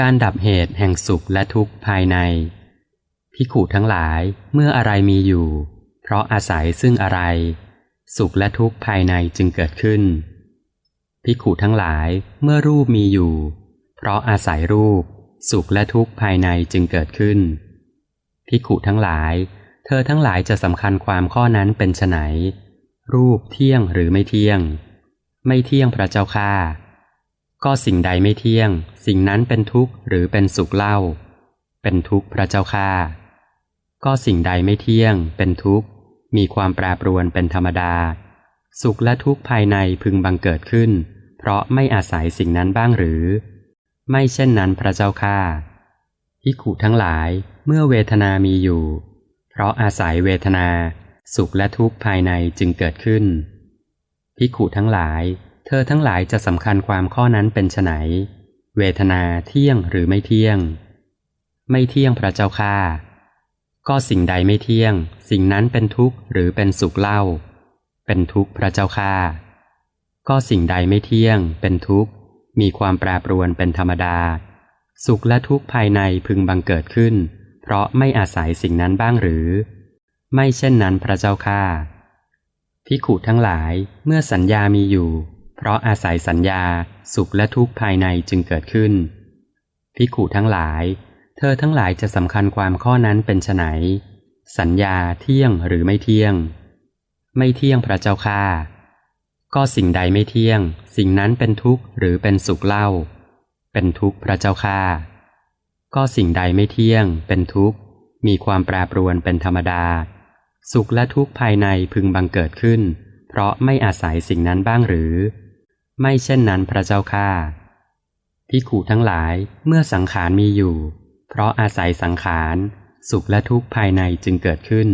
การดับเหตุแห่งสุขและทุกข์ภายใน พิขูทั้งหลายเมื่ออะไรมีอยู่ เพราะอาศัยซึ่งอะไร สุขและทุกข์ภายในจึงเกิดขึ้น พิขูทั้งหลายเมื่อรูปมีอยู่ เพราะอาศัยรูป สุขและทุกข์ภายในจึงเกิดขึ้น พิขูทั้งหลาย เธอทั้งหลายจะสำคัญความข้อนั้นเป็นไนรูปเที่ยงหรือไม่เที่ยง ไม่เที่ยงพระเจ้าค่า ก็สิ่งใดไม่เที่ยง สิ่งนั้นเป็นทุกข์หรือเป็นสุขเล่า เป็นทุกข์พระเจ้าค่าก็สิ่งใดไม่เที่ยง เป็นทุกข์ มีความแปรปรวนเป็นธรรมดา สุขและทุกข์ภายในพึงบังเกิดขึ้น เพราะไม่อาศัยสิ่งนั้นบ้างหรือ ไม่เช่นนั้นพระเจ้าค่าอิขุทั้งหลายเมื่อเวทนามีอยู่ เพราะอาศัยเวทนา สุขและทุกข์ภายในจึงเกิดขึ้นพิขุทั้งหลาย ธอทั้งหลายจะสำคัญความข้อนั้นเป็นไนเวทนาเที่ยงหรือไม่เที่ยง ไม่เที่ยงพระเจ้าค่าก็สิ่งใดไม่เที่ยง สิ่งนั้นเป็นทุกข์หรือเป็นสุขเล่า เป็นทุกข์พระเจ้าค่าก็สิ่งใดไม่เที่ยง เป็นทุกข์ มีความแปรปรวนเป็นธรรมดา สุขและทุกข์ภายในพึงบังเกิดขึ้น เพราะไม่อาศัยสิ่งนั้นบ้างหรือ ไม่เช่นนั้นพระเจ้าค่าพิขุทั้งหลายเมื่อสัญญามีอยู่ เพราะอาศัยสัญญาสุขและทุกข์ภายในจึงเกิดขึ้นพิขูทั้งหลาย เธอทั้งหลายจะสำคัญความข้อนั้นเป็นไฉนสัญญาเที่ยงหรือไม่เที่ยง ไม่เที่ยงพระเจ้าค่าก็สิ่งใดไม่เที่ยง สิ่งนั้นเป็นทุกข์หรือเป็นสุขเล่า เป็นทุกข์พระเจ้าค่าก็สิ่งใดไม่เที่ยง เป็นทุกข์ มีความแปรปรวนเป็นธรรมดา สุขและทุกข์ภายในพึงบังเกิดขึ้น เพราะไม่อาศัยสิ่งนั้นบ้างหรือ ไม่เช่นนั้นพระเจ้าค่าพิขูทั้งหลายเมื่อสังขารมีอยู่ เพราะอาศัยสังขาร สุขและทุกข์ภายในจึงเกิดขึ้น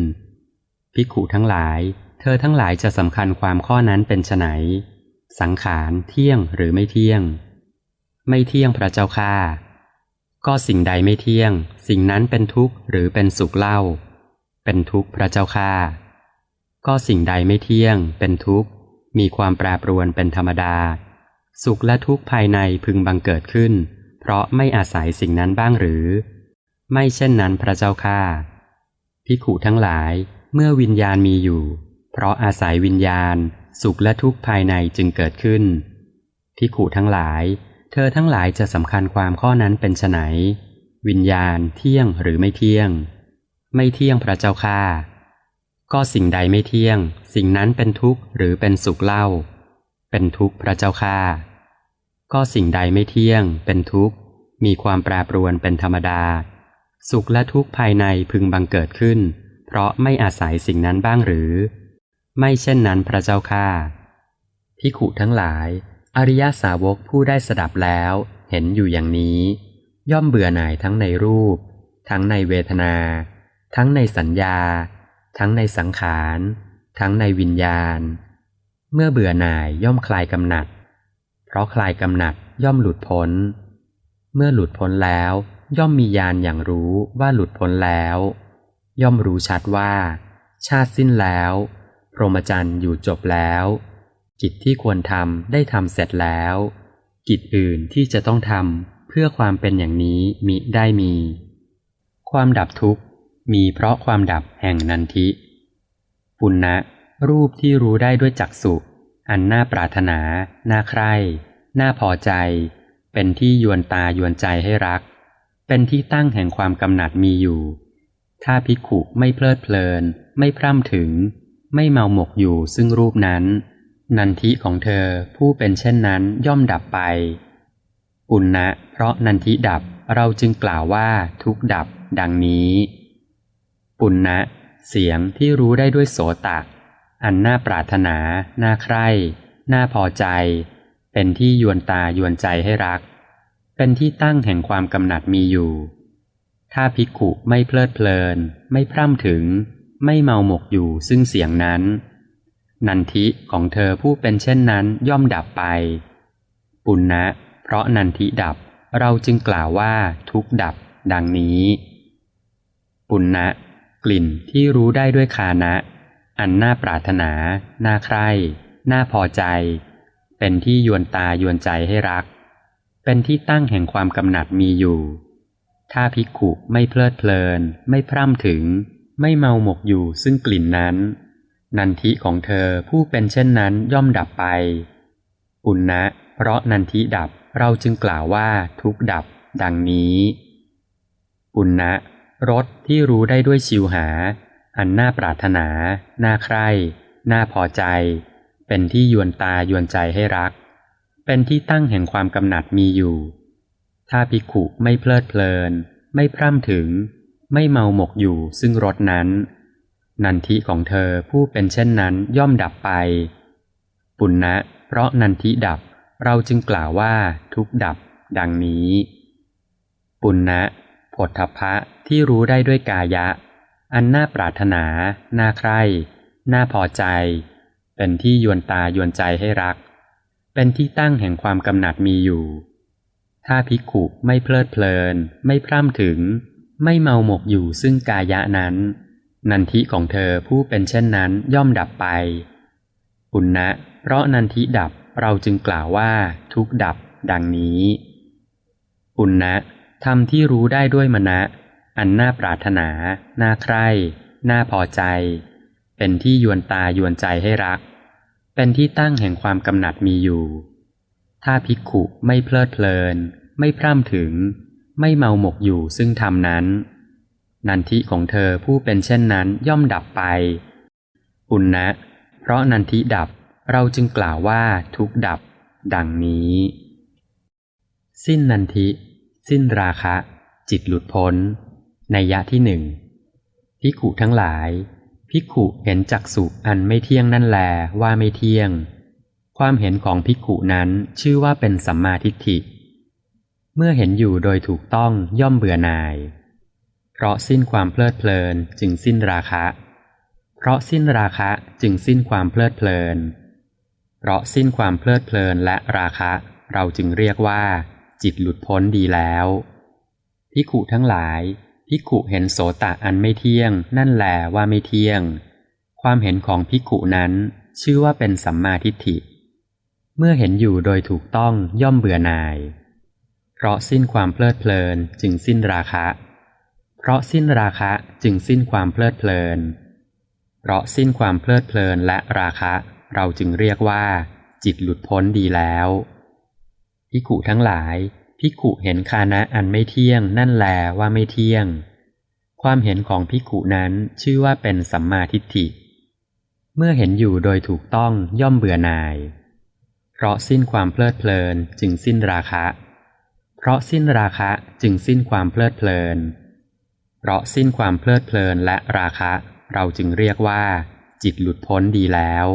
พิขูทั้งหลาย เธอทั้งหลายจะสำคัญความข้อนั้นเป็นไนสังขารเที่ยงหรือไม่เที่ยง ไม่เที่ยงพระเจ้าค่าก็สิ่งใดไม่เที่ยง สิ่งนั้นเป็นทุกข์หรือเป็นสุขเล่า เป็นทุกข์พระเจ้าค่าก็สิ่งใดไม่เที่ยง เป็นทุกข์ มีความแปรปรวนเป็นธรรมดา สุขและทุกข์ภายในพึงบังเกิดขึ้น เพราะไม่อาศัยสิ่งนั้นบ้างหรือ ไม่เช่นนั้นพระเจ้าค่าพิขุทั้งหลายเมื่อวิญญาณมีอยู่ เพราะอาศัยวิญญาณ สุขและทุกข์ภายในจึงเกิดขึ้นพิขุทั้งหลาย เธอทั้งหลายจะสำคัญความข้อนั้นเป็นไนวิญญาณเที่ยงหรือไม่เที่ยง ไม่เที่ยงพระเจ้าค่า ก็สิ่งใดไม่เที่ยง สิ่งนั้นเป็นทุกข์หรือเป็นสุขเล่า เป็นทุกข์พระเจ้าค่าก็สิ่งใดไม่เที่ยง เป็นทุกข์ มีความแปรปรวนเป็นธรรมดา สุขและทุกข์ภายในพึงบังเกิดขึ้น เพราะไม่อาศัยสิ่งนั้นบ้างหรือ ไม่เช่นนั้นพระเจ้าค่าพิขุทั้งหลาย อริยสาวกผู้ได้สดับแล้ว เห็นอยู่อย่างนี้ ย่อมเบื่อหน่ายทั้งในรูป ทั้งในเวทนา ทั้งในสัญญา ทั้งในสังขาร ทั้งในวิญญาณ เมื่อเบื่อหน่ายย่อมคลายกำหนัด เพราะคลายกำหนัดย่อมหลุดพ้น เมื่อหลุดพ้นแล้วย่อมมีญาณอย่างรู้ว่าหลุดพ้นแล้ว ย่อมรู้ชัดว่า ชาติสิ้นแล้ว พรหมจรรย์อยู่จบแล้ว กิจที่ควรทำได้ทำเสร็จแล้ว กิจอื่นที่จะต้องทำเพื่อความเป็นอย่างนี้มิได้มี ความดับทุกข์ มีเพราะความดับแห่งนันทิ ปุณณะ รูปที่รู้ได้ด้วยจักสุอันน่าปรารถนา น่าใคร่ น่าพอใจ เป็นที่ยวนตายวนใจให้รัก เป็นที่ตั้งแห่งความกำหนัดมีอยู่ ถ้าพิกขุไม่เพลิดเพลิน ไม่พร่ำถึง ไม่เมาหมกอยู่ซึ่งรูปนั้น นันทิของเธอผู้เป็นเช่นนั้นย่อมดับไป ปุณณะ เพราะนันทิดับเราจึงกล่าวว่าทุกดับดังนี้ ปุณณะ เสียงที่รู้ได้ด้วยโสตะ อันน่าปรารถนา น่าใคร่ น่าพอใจ เป็นที่ยวนตายวนใจให้รัก เป็นที่ตั้งแห่งความกำหนัดมีอยู่ ถ้าภิกขุไม่เพลิดเพลิน ไม่พร่ำถึง ไม่เมาหมกอยู่ซึ่งเสียงนั้น นันทิของเธอผู้เป็นเช่นนั้นย่อมดับไป ปุณณะ เพราะนันทิดับเราจึงกล่าวว่าทุกดับดังนี้ ปุณณะ กลิ่นที่รู้ได้ด้วยคานะ อันน่าปรารถนา น่าใคร่น่าพอใจ เป็นที่ยวนตายวนใจให้รัก เป็นที่ตั้งแห่งความกำหนัดมีอยู่ ถ้าภิกขุไม่เพลิดเพลิน ไม่พร่ำถึง ไม่เมาหมกอยู่ซึ่งกลิ่นนั้น นันทิของเธอผู้เป็นเช่นนั้นย่อมดับไป ปุณณะเพราะนันทิดับเราจึงกล่าวว่าทุกดับ ดังนี้ ปุณณะ รสที่รู้ได้ด้วยชิวหา อันน่าปรารถนา น่าใคร่น่าพอใจ เป็นที่ยวนตายวนใจให้รัก เป็นที่ตั้งแห่งความกำหนัดมีอยู่ ถ้าภิกขุไม่เพลิดเพลิน ไม่พร่ำถึง ไม่เมาหมกอยู่ซึ่งรสนั้น นันทิของเธอผู้เป็นเช่นนั้นย่อมดับไป ปุณณะเพราะนันทิดับเราจึงกล่าวว่าทุกดับ ดังนี้ ปุณณะ ผลทพะที่รู้ได้ด้วยกายะ อันน่าปรารถนา น่าใคร่ น่าพอใจ เป็นที่ยวนตายวนใจให้รัก เป็นที่ตั้งแห่งความกำหนัดมีอยู่ ถ้าภิกขุไม่เพลิดเพลิน ไม่พร่ำถึง ไม่เมาหมกอยู่ซึ่งกายะนั้น นันทิของเธอผู้เป็นเช่นนั้นย่อมดับไปปุณณะเพราะนันทิดับเราจึงกล่าวว่าทุกดับดังนี้ปุณณะ ธรรมที่รู้ได้ด้วยมณะ อันน่าปรารถนา น่าใคร่ น่าพอใจ เป็นที่ยวนตายวนใจให้รัก เป็นที่ตั้งแห่งความกำหนัดมีอยู่ ถ้าภิกขุไม่เพลิดเพลิน ไม่พร่ำถึง ไม่เมาหมกอยู่ซึ่งธรรมนั้น นันทิของเธอผู้เป็นเช่นนั้นย่อมดับไปปุณณะเพราะนันทิดับเราจึงกล่าวว่าทุกดับ ดังนี้ สิ้นนันทิ สิ้นราคะ จิตหลุดพ้น ในยะที่หนึ่งพิขุทั้งหลายพิขุเห็นจักสุอันไม่เที่ยงนั่นแลว่าไม่เที่ยง ความเห็นของพิขุนั้นชื่อว่าเป็นสัมมาทิฏฐิ เมื่อเห็นอยู่โดยถูกต้องย่อมเบื่อหน่าย เพราะสิ้นความเพลิดเพลินจึงสิ้นราคะ เพราะสิ้นราคะจึงสิ้นความเพลิดเพลิน เพราะสิ้นความเพลิดเพลินและราคะ เราจึงเรียกว่า จิตหลุดพ้นดีแล้วพิขุทั้งหลายพิขุเห็นโสตะอันไม่เที่ยง นั่นแหลว่าไม่เที่ยง ความเห็นของพิขุนั้น ชื่อว่าเป็นสัมมาทิฏฐิ เมื่อเห็นอยู่โดยถูกต้องย่อมเบื่อหน่าย เพราะสิ้นความเพลิดเพลินจึงสิ้นราคะ เพราะสิ้นราคะจึงสิ้นความเพลิดเพลิน เพราะสิ้นความเพลิดเพลินและราคะ เราจึงเรียกว่า จิตหลุดพ้นดีแล้ว พิขุทั้งหลายพิขุเห็นคานะอันไม่เที่ยง นั่นแลว่าไม่เที่ยง ความเห็นของพิขุนั้นชื่อว่าเป็นสัมมาทิฏฐิ เมื่อเห็นอยู่โดยถูกต้องย่อมเบื่อหน่าย เพราะสิ้นความเพลิดเพลินจึงสิ้นราคะ เพราะสิ้นราคะจึงสิ้นความเพลิดเพลิน เพราะสิ้นความเพลิดเพลินและราคะ เราจึงเรียกว่า จิตหลุดพ้นดีแล้ว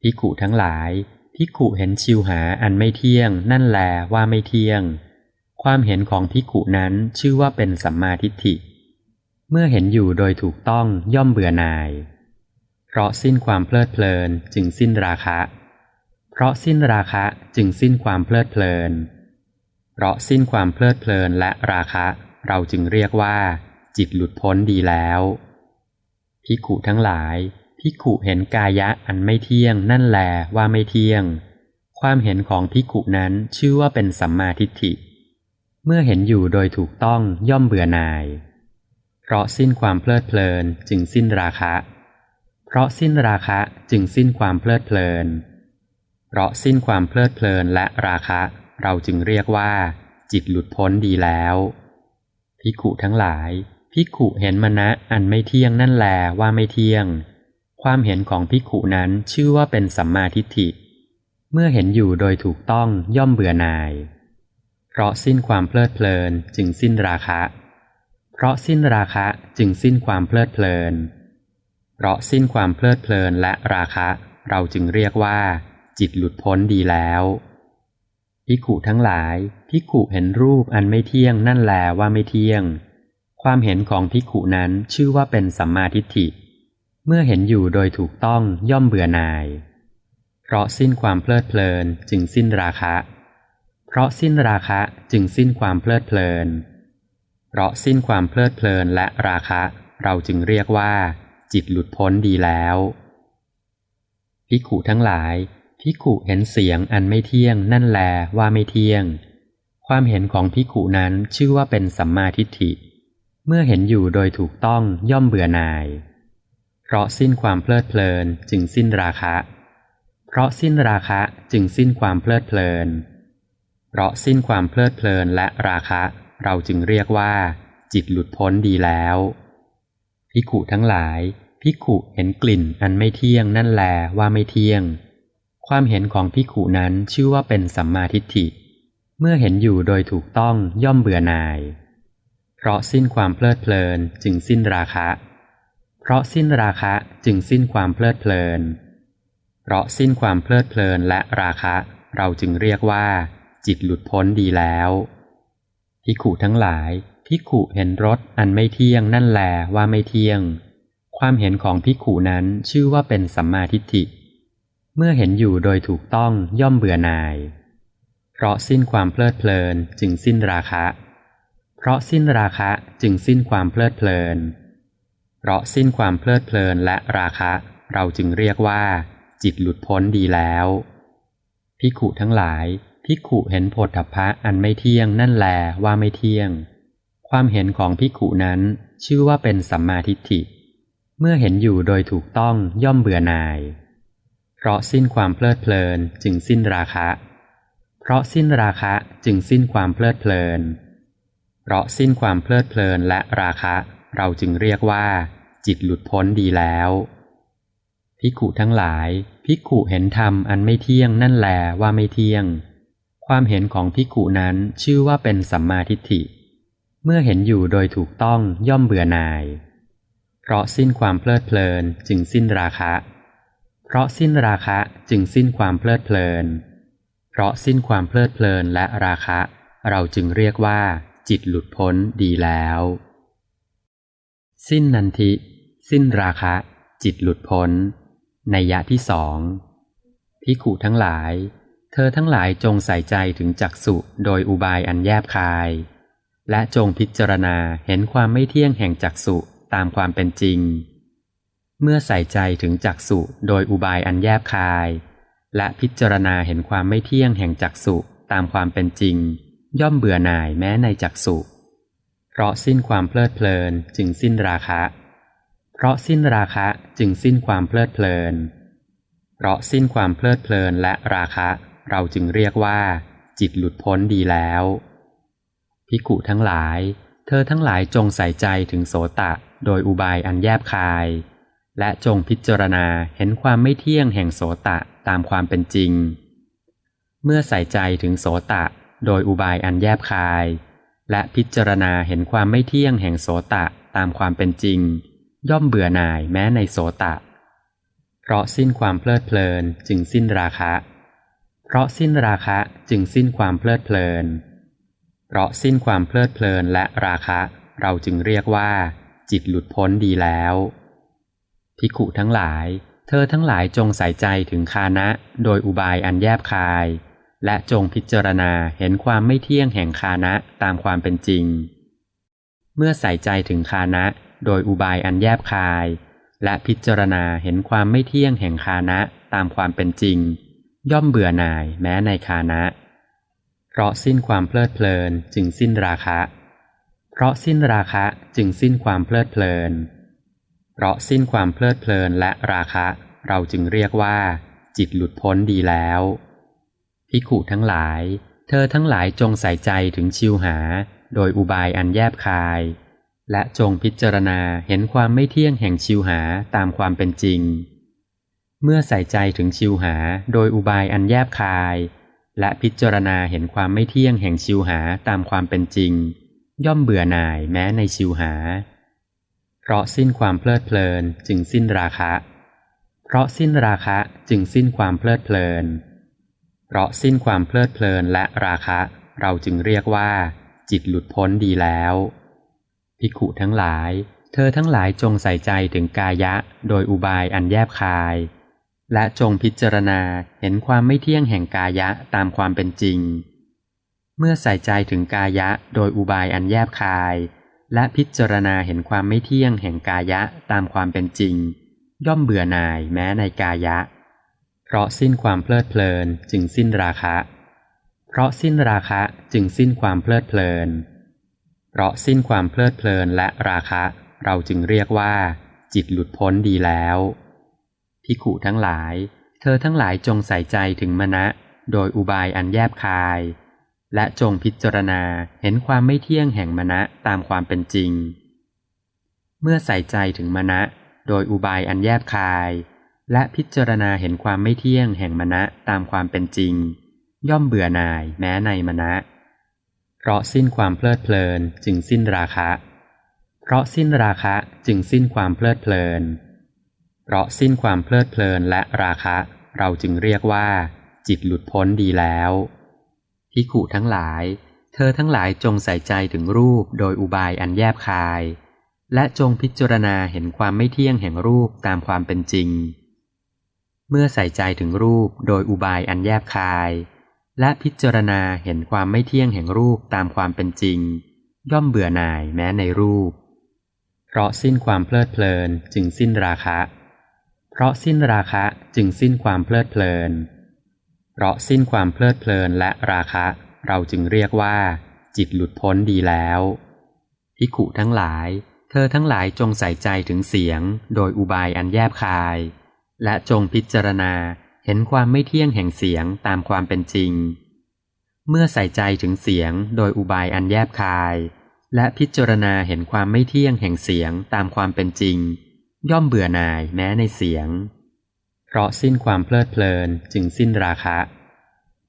พิขุทั้งหลาย พิขุเห็นชิวหาอันไม่เที่ยง นั่นแลว่าไม่เที่ยง ความเห็นของพิขุนั้นชื่อว่าเป็นสัมมาทิฏฐิ เมื่อเห็นอยู่โดยถูกต้องย่อมเบื่อหน่าย เพราะสิ้นความเพลิดเพลินจึงสิ้นราคะ เพราะสิ้นราคะจึงสิ้นความเพลิดเพลิน เพราะสิ้นความเพลิดเพลินและราคะ เราจึงเรียกว่า จิตหลุดพ้นดีแล้วพิขุทั้งหลาย พิขุเห็นกายะอันไม่เที่ยงนั่นแหลว่าไม่เที่ยง ความเห็นของพิขุนั้นชื่อว่าเป็นสัมมาทิฏฐิ เมื่อเห็นอยู่โดยถูกต้องย่อมเบื่อหน่าย เพราะสิ้นความเพลิดเพลินจึงสิ้นราคะ เพราะสิ้นราคะจึงสิ้นความเพลิดเพลิน เพราะสิ้นความเพลิดเพลินและราคะ เราจึงเรียกว่า จิตหลุดพ้นดีแล้วพิขุทั้งหลายพิขุเห็นมณะอันไม่เที่ยงนั่นแลว่าไม่เที่ยง ความเห็นของภิกขุนั้นชื่อว่าเป็นสัมมาทิฏฐิ เมื่อเห็นอยู่โดยถูกต้องย่อมเบื่อหน่าย เพราะสิ้นความเพลิดเพลินจึงสิ้นราคะ เพราะสิ้นราคะจึงสิ้นความเพลิดเพลิน เพราะสิ้นความเพลิดเพลินและราคะ เราจึงเรียกว่า จิตหลุดพ้นดีแล้วพิขุทั้งหลายพิขุเห็นรูปอันไม่เที่ยงนั่นแลว่าไม่เที่ยง ความเห็นของพิขุนั้นชื่อว่าเป็นสัมมาทิฏฐิ เมื่อเห็นอยู่โดยถูกต้องย่อมเบื่อหน่าย เพราะสิ้นความเพลิดเพลินจึงสิ้นราคะ เพราะสิ้นราคะจึงสิ้นความเพลิดเพลิน เพราะสิ้นความเพลิดเพลินและราคะ เราจึงเรียกว่า จิตหลุดพ้นดีแล้วพิขุทั้งหลายพิขุเห็นเสียงอันไม่เที่ยงนั่นแลว่าไม่เที่ยง ความเห็นของภิกขุนั้นชื่อว่าเป็นสัมมาทิฏฐิ เมื่อเห็นอยู่โดยถูกต้องย่อมเบื่อหน่าย เพราะสิ้นความเพลิดเพลินจึงสิ้นราคะ เพราะสิ้นราคะจึงสิ้นความเพลิดเพลิน เพราะสิ้นความเพลิดเพลินและราคะ เราจึงเรียกว่า จิตหลุดพ้นดีแล้วภิขุทั้งหลายภิขุเห็นกลิ่นอันไม่เที่ยงนั่นแลว่าไม่เที่ยง ความเห็นของภิขุนั้นชื่อว่าเป็นสัมมาทิฏฐิ เมื่อเห็นอยู่โดยถูกต้องย่อมเบื่อหน่าย เพราะสิ้นความเพลิดเพลินจึงสิ้นราคะ เพราะสิ้นราคะจึงสิ้นความเพลิดเพลิน เพราะสิ้นความเพลิดเพลินและราคะ เราจึงเรียกว่า จิตหลุดพ้นดีแล้วภิขุทั้งหลายภิขุเห็นรสอันไม่เที่ยงนั่นแลว่าไม่เที่ยง ความเห็นของภิขุนั้นชื่อว่าเป็นสัมมาทิฏฐิ เมื่อเห็นอยู่โดยถูกต้องย่อมเบื่อหน่าย เพราะสิ้นความเพลิดเพลินจึงสิ้นราคะ เพราะสิ้นราคะจึงสิ้นความเพลิดเพลิน เพราะสิ้นความเพลิดเพลินและราคะ เราจึงเรียกว่า จิตหลุดพ้นดีแล้วภิขุทั้งหลายภิขุเห็นโพธพะอันไม่เที่ยงนั่นแลว่าไม่เที่ยง ความเห็นของภิขุนั้นชื่อว่าเป็นสัมมาทิฏฐิ เมื่อเห็นอยู่โดยถูกต้องย่อมเบื่อหน่าย เพราะสิ้นความเพลิดเพลินจึงสิ้นราคะ เพราะสิ้นราคะจึงสิ้นความเพลิดเพลิน เพราะสิ้นความเพลิดเพลินและราคะ เราจึงเรียกว่า จิตหลุดพ้นดีแล้วพิกุทั้งหลายพิกุเห็นธรรมอันไม่เที่ยงนั่นแหลว่าไม่เที่ยง ความเห็นของพิกุนั้นชื่อว่าเป็นสัมมาทิฏฐิ เมื่อเห็นอยู่โดยถูกต้องย่อมเบื่อหน่าย เพราะสิ้นความเพลิดเพลินจึงสิ้นราคะ เพราะสิ้นราคะจึงสิ้นความเพลิดเพลิน เพราะสิ้นความเพลิดเพลินและราคะ เราจึงเรียกว่า จิตหลุดพ้นดีแล้ว สิ้นนันทิ สิ้นราคะ จิตหลุดพ้นในยะที่สองพิขุทั้งหลาย เธอทั้งหลายจงใส่ใจถึงจักสุโดยอุบายอันแยบคาย และจงพิจารณาเห็นความไม่เที่ยงแห่งจักสุตามความเป็นจริง เมื่อใส่ใจถึงจักสุโดยอุบายอันแยบคาย และพิจารณาเห็นความไม่เที่ยงแห่งจักสุตามความเป็นจริง ย่อมเบื่อหน่ายแม้ในจักสุ เพราะสิ้นความเพลิดเพลินจึงสิ้นราคะ เพราะสิ้นราคะจึงสิ้นความเพลิดเพลิน เพราะสิ้นความเพลิดเพลินและราคะ เราจึงเรียกว่า จิตหลุดพ้นดีแล้วพิกุทั้งหลาย เธอทั้งหลายจงใส่ใจถึงโสตะ โดยอุบายอันแยบคาย และจงพิจารณาเห็นความไม่เที่ยงแห่งโสตะตามความเป็นจริง เมื่อใส่ใจถึงโสตะ โดยอุบายอันแยบคาย และพิจารณาเห็นความไม่เที่ยงแห่งโสตะตามความเป็นจริง ย่อมเบื่อหน่ายแม้ในโสตะ เพราะสิ้นความเพลิดเพลินจึงสิ้นราคะ เพราะสิ้นราคะจึงสิ้นความเพลิดเพลิน เพราะสิ้นความเพลิดเพลินและราคะ เราจึงเรียกว่า จิตหลุดพ้นดีแล้วภิกขุทั้งหลาย เธอทั้งหลายจงใส่ใจถึงคานะ โดยอุบายอันแยบคาย และจงพิจารณาเห็นความไม่เที่ยงแห่งคานะตามความเป็นจริง เมื่อใส่ใจถึงคานะโดยอุบายอันแยบคาย และพิจารณาเห็นความไม่เที่ยงแห่งคานะตามความเป็นจริง ย่อมเบื่อหน่ายแม้ในคานะเพราะสิ้นความเพลิดเพลินจึงสิ้นราคะ เพราะสิ้นราคะจึงสิ้นความเพลิดเพลิน เพราะสิ้นความเพลิดเพลินและราคะ เราจึงเรียกว่า จิตหลุดพ้นดีแล้ว พิขุทั้งหลาย เธอทั้งหลายจงใส่ใจถึงชิวหา โดยอุบายอันแยบคาย และจงพิจารณาเห็นความไม่เที่ยงแห่งชิวหาตามความเป็นจริง เมื่อใส่ใจถึงชิวหา โดยอุบายอันแยบคาย และพิจารณาเห็นความไม่เที่ยงแห่งชิวหาตามความเป็นจริง ย่อมเบื่อหน่ายแม้ในชิวหา เพราะสิ้นความเพลิดเพลินจึงสิ้นราคะ เพราะสิ้นราคะจึงสิ้นความเพลิดเพลิน เพราะสิ้นความเพลิดเพลินและราคะ เราจึงเรียกว่า จิตหลุดพ้นดีแล้วภิกขุทั้งหลาย เธอทั้งหลายจงใส่ใจถึงกายะ โดยอุบายอันแยบคาย และจงพิจารณาเห็นความไม่เที่ยงแห่งกายะตามความเป็นจริง เมื่อใส่ใจถึงกายะ โดยอุบายอันแยบคาย และพิจารณาเห็นความไม่เที่ยงแห่งกายะตามความเป็นจริง ย่อมเบื่อหน่ายแม้ในกายะ เพราะสิ้นความเพลิดเพลินจึงสิ้นราคะ เพราะสิ้นราคะจึงสิ้นความเพลิดเพลิน เพราะสิ้นความเพลิดเพลินและราคะ เราจึงเรียกว่า จิตหลุดพ้นดีแล้วพิขุทั้งหลาย เธอทั้งหลายจงใส่ใจถึงมณะ โดยอุบายอันแยบคาย และจงพิจารณาเห็นความไม่เที่ยงแห่งมณะตามความเป็นจริง เมื่อใส่ใจถึงมณะ โดยอุบายอันแยบคาย และพิจารณาเห็นความไม่เที่ยงแห่งมณะตามความเป็นจริง ย่อมเบื่อหน่ายแม้ในมณะ เพราะสิ้นความเพลิดเพลินจึงสิ้นราคะ เพราะสิ้นราคะจึงสิ้นความเพลิดเพลิน เพราะสิ้นความเพลิดเพลินและราคะ เราจึงเรียกว่า จิตหลุดพ้นดีแล้วพิขุทั้งหลาย เธอทั้งหลายจงใส่ใจถึงรูปโดยอุบายอันแยบคาย และจงพิจารณาเห็นความไม่เที่ยงแห่งรูปตามความเป็นจริง เมื่อใส่ใจถึงรูปโดยอุบายอันแยบคาย และพิจารณาเห็นความไม่เที่ยงแห่งรูปตามความเป็นจริง ย่อมเบื่อหน่ายแม้ในรูป เพราะสิ้นความเพลิดเพลินจึงสิ้นราคะ เพราะสิ้นราคะจึงสิ้นความเพลิดเพลิน เพราะสิ้นความเพลิดเพลินและราคะ เราจึงเรียกว่า จิตหลุดพ้นดีแล้วพิขุทั้งหลาย เธอทั้งหลายจงใส่ใจถึงเสียง โดยอุบายอันแยบคาย และจงพิจารณาเห็นความไม่เที่ยงแห่งเสียงตามความเป็นจริง เมื่อใส่ใจถึงเสียงโดยอุบายอันแยบคาย และพิจารณาเห็นความไม่เที่ยงแห่งเสียงตามความเป็นจริง ย่อมเบื่อหน่ายแม้ในเสียง เพราะสิ้นความเพลิดเพลินจึงสิ้นราคะ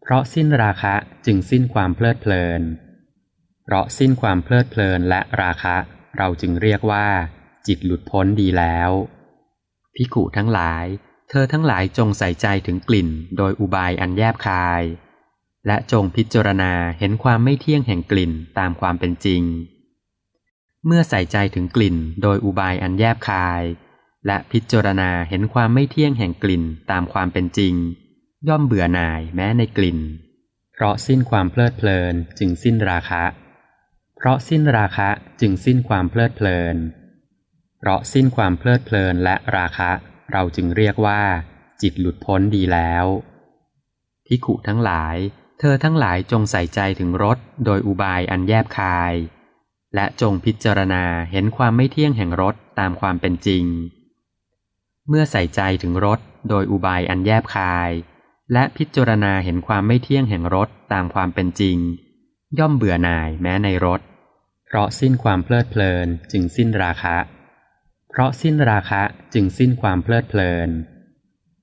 เพราะสิ้นราคะจึงสิ้นความเพลิดเพลิน เพราะสิ้นความเพลิดเพลินและราคะ เราจึงเรียกว่า จิตหลุดพ้นดีแล้ว พิขุทั้งหลาย เธอทั้งหลายจงใส่ใจถึงกลิ่น โดยอุบายอันแยบคาย และจงพิจารณาเห็นความไม่เที่ยงแห่งกลิ่นตามความเป็นจริง เมื่อใส่ใจถึงกลิ่น โดยอุบายอันแยบคาย และพิจารณาเห็นความไม่เที่ยงแห่งกลิ่นตามความเป็นจริง ย่อมเบื่อหน่ายแม้ในกลิ่น เพราะสิ้นความเพลิดเพลินจึงสิ้นราคะ เพราะสิ้นราคะจึงสิ้นความเพลิดเพลิน เพราะสิ้นความเพลิดเพลินและราคะ เราจึงเรียกว่า จิตหลุดพ้นดีแล้วพิขุทั้งหลาย เธอทั้งหลายจงใส่ใจถึงรสโดยอุบายอันแยบคาย และจงพิจารณาเห็นความไม่เที่ยงแห่งรสตามความเป็นจริง เมื่อใส่ใจถึงรสโดยอุบายอันแยบคาย และพิจารณาเห็นความไม่เที่ยงแห่งรสตามความเป็นจริง ย่อมเบื่อหน่ายแม้ในรสเพราะสิ้นความเพลิดเพลินจึงสิ้นราคะ เพราะสิ้นราคะจึงสิ้นความเพลิดเพลิน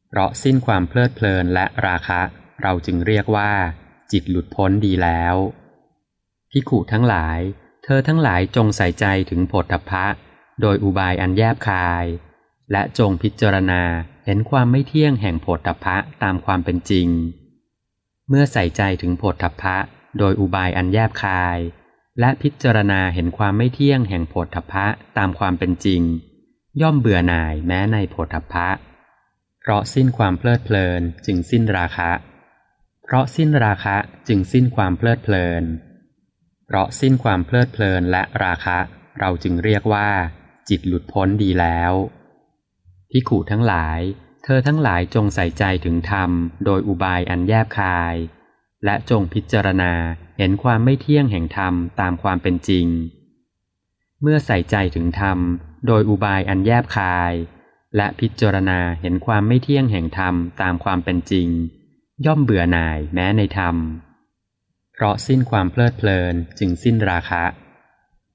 เพราะสิ้นความเพลิดเพลินและราคะ เราจึงเรียกว่า จิตหลุดพ้นดีแล้วพิขุทั้งหลาย เธอทั้งหลายจงใส่ใจถึงโผฏฐัพะ โดยอุบายอันแยบคาย และจงพิจารณาเห็นความไม่เที่ยงแห่งโผฏฐัพะตามความเป็นจริง เมื่อใส่ใจถึงโผฏฐัพะ โดยอุบายอันแยบคาย และพิจารณาเห็นความไม่เที่ยงแห่งโผฏฐัพพะตามความเป็นจริง ย่อมเบื่อหน่ายแม้ในโผฏฐัพะเพราะสิ้นความเพลิดเพลินจึงสิ้นราคะ เพราะสิ้นราคะจึงสิ้นความเพลิดเพลิน เพราะสิ้นความเพลิดเพลินและราคะ เราจึงเรียกว่า จิตหลุดพ้นดีแล้วพิขุทั้งหลาย เธอทั้งหลายจงใส่ใจถึงธรรม โดยอุบายอันแยบคาย และจงพิจารณาเห็นความไม่เที่ยงแห่งธรรมตามความเป็นจริง เมื่อใส่ใจถึงธรรม โดยอุบายอันแยบคาย และพิจารณาเห็นความไม่เที่ยงแห่งธรรมตามความเป็นจริง ย่อมเบื่อหน่ายแม้ในธรรม เพราะสิ้นความเพลิดเพลินจึงสิ้นราคะ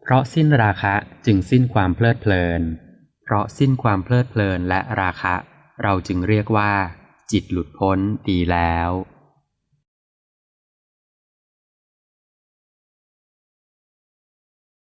เพราะสิ้นราคะจึงสิ้นความเพลิดเพลิน เพราะสิ้นความเพลิดเพลินและราคะ เราจึงเรียกว่า จิตหลุดพ้นดีแล้ว